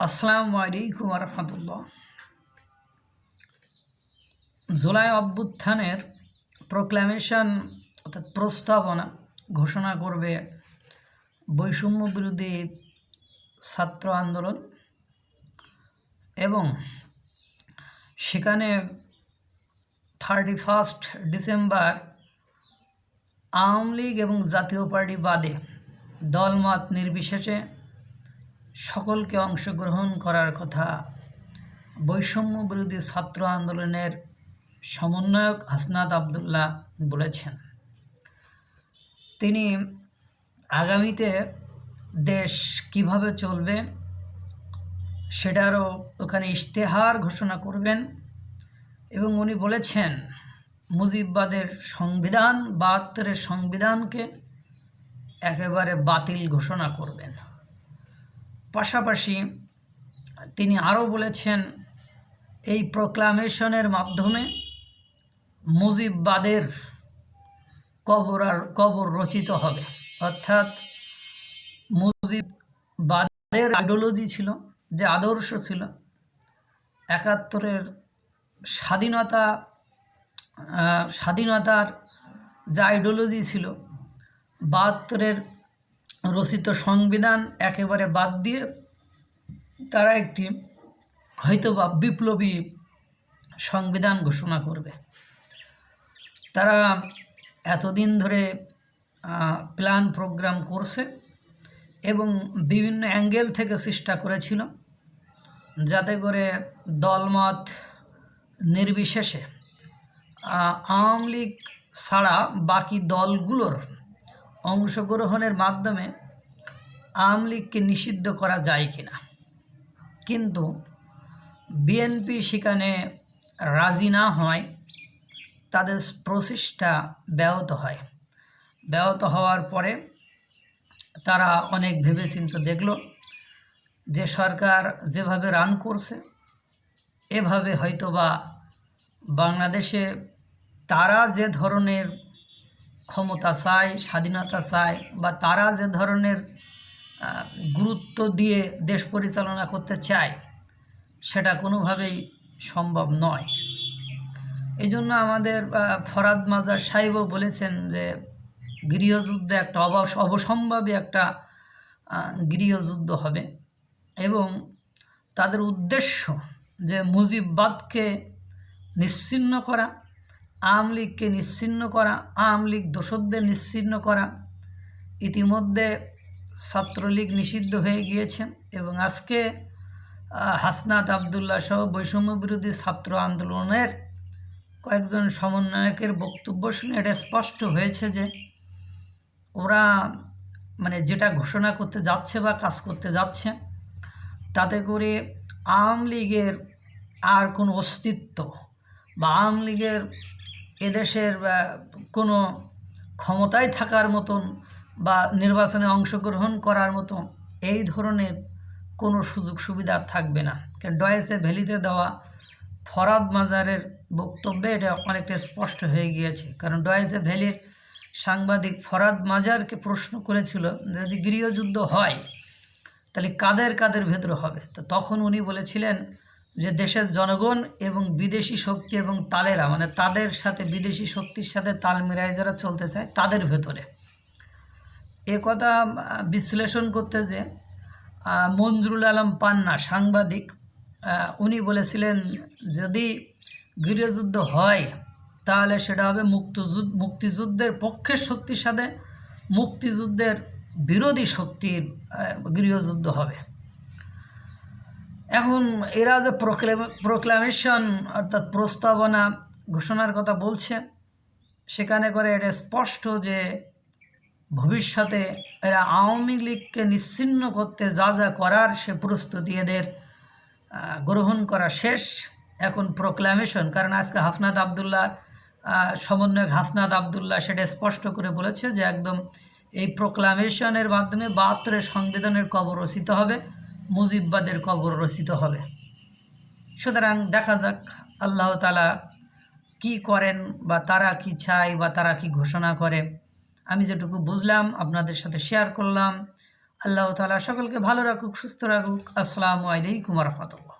আসসালামু আলাইকুম রহমতুল্লাহ জুলাই অভ্যুত্থানের প্রোক্লামেশন অর্থাৎ প্রস্তাবনা ঘোষণা করবে বৈষম্য বিরোধী ছাত্র আন্দোলন এবং সেখানে thirty first December Awami League এবং জাতীয় পার্টি বাদে দলমত নির্বিশেষে সকলকে অংশগ্রহণ করার কথা। বৈষম্য বিরোধী ছাত্র আন্দোলনের সমন্বয়ক হাসনাত আবদুল্লাহ বলেছেন। তিনি আগামীতে দেশ কীভাবে চলবে সেটারও ওখানে ইশতেহার ঘোষণা করবেন এবং উনি বলেছেন, মুজিববাদের সংবিধান, বাহাত্তরের সংবিধানকে একেবারে বাতিল ঘোষণা করবেন। পাশাপাশি তিনি আরও বলেছেন, এই প্রোক্লামেশনের মাধ্যমে মুজিববাদের কবর আর কবর রচিত হবে। অর্থাৎ মুজিববাদের আইডিওলজি ছিল, যে আদর্শ ছিল। একাত্তরের স্বাধীনতা স্বাধীনতার যে আইডিওলজি ছিল, বাহাত্তরের রচিত সংবিধান একেবারে বাদ দিয়ে তারা একটি হয়তোবা বিপ্লবী সংবিধান ঘোষণা করবে। তারা এতদিন ধরে প্ল্যান প্রোগ্রাম করছে এবং বিভিন্ন অ্যাঙ্গেল থেকে চেষ্টা করেছিল যাতে করে দলমত নির্বিশেষে আওয়ামী লীগ ছাড়া বাকি দলগুলোর অংশগ্রহণের মাধ্যমে আওয়ামী লীগকে নিষিদ্ধ করা যায় কি না? কিন্তু বিএনপি সেখানে রাজি না হয় তাদের প্রচেষ্টা ব্যাহত হয়। ব্যাহত হওয়ার পরে তারা অনেক ভেবেচিন্তে দেখল যে সরকার যেভাবে রান করছে, এভাবে হয়তোবা বাংলাদেশে তারা যে ধরনের ক্ষমতা চায়, স্বাধীনতা চায় বা তারা যে ধরনের গুরুত্ব দিয়ে দেশ পরিচালনা করতে চায়, সেটা কোনোভাবেই সম্ভব নয়। এই জন্য আমাদের ফরাদ মাজার সাহেবও বলেছেন যে, গৃহযুদ্ধ একটা অবস, অবসম্ভাবী একটা গৃহযুদ্ধ হবে এবং তাদের উদ্দেশ্য যে মুজিববাদকে নিশ্চিহ্ন করা আওয়ামী লীগকে নিশ্চিহ্ন করা আওয়ামী লীগ দোষকদের নিশ্চিহ্ন করা। ইতিমধ্যে ছাত্রলীগ নিষিদ্ধ হয়ে গিয়েছে এবং আজকে হাসনাত আবদুল্লাহ সহ বৈষম্য বিরোধী ছাত্র আন্দোলনের কয়েকজন সমন্বয়কের বক্তব্য শুনে এটা স্পষ্ট হয়েছে যে ওরা মানে যেটা ঘোষণা করতে যাচ্ছে বা কাজ করতে যাচ্ছে, তাতে করে আওয়ামী লীগের আর কোনো অস্তিত্ব বা আওয়ামী লীগের এদেশের কোনো ক্ষমতায় থাকার মতন বা নির্বাচনে অংশগ্রহণ করার মতো এই ধরনের কোনো সুযোগ সুবিধা থাকবে না। কারণ ডয়েসে ভ্যালিতে দেওয়া ফরাদ মাজারের বক্তব্যে এটা অনেকটা স্পষ্ট হয়ে গিয়েছে। কারণ ডয়েসে ভ্যালির সাংবাদিক ফরাদ মাজারকে প্রশ্ন করেছিল যদি গৃহযুদ্ধ হয়, তাহলে কাদের কাদের ভেতরে হবে? তো তখন উনি বলেছিলেন যে দেশের জনগণ এবং বিদেশি শক্তি এবং তালেরা মানে তাদের সাথে, বিদেশি শক্তির সাথে তাল মিলায় যারা চলতে চায় তাদের ভেতরে। এ কথা বিশ্লেষণ করতে যে মঞ্জুরুল আলম পান্না, সাংবাদিক উনি বলেছিলেন, যদি গৃহযুদ্ধ হয়, তাহলে সেটা হবে মুক্তযুদ্ধ, মুক্তিযুদ্ধের পক্ষের শক্তির সাথে মুক্তিযুদ্ধের বিরোধী শক্তির গৃহযুদ্ধ হবে। এখন এরা যে প্রোক্লেম প্রোক্লামেশন অর্থাৎ প্রস্তাবনা ঘোষণার কথা বলছে, সেখানে করে এটা স্পষ্ট যে ভবিষ্যতে এরা আওয়ামী লীগকে নিশ্চিহ্ন করতে যা যা করার সে প্রস্তুতি এদের গ্রহণ করা শেষ। এখন প্রোক্লামেশন কারণ আজকে হাসনাত আবদুল্লাহ সমন্বয়ক হাসনাত আবদুল্লাহ সেটা স্পষ্ট করে বলেছে যে একদম এই প্রোক্লামেশনের মাধ্যমে বাহাত্তরের সংবিধানের কবর রচিত হবে। মুজিববাদের কবর রচিত হবে। সুতরাং দেখা যাক আল্লাহ তালা কি করেন বা তারা কি চায় বা তারা কি ঘোষণা করে। আমি যেটুকু বুঝলাম, আপনাদের সাথে শেয়ার করলাম। আল্লাহ তালা সকলকে ভালো রাখুক, সুস্থ রাখুক। আসসালামু আলাইকুম রহমতুল্লাহ।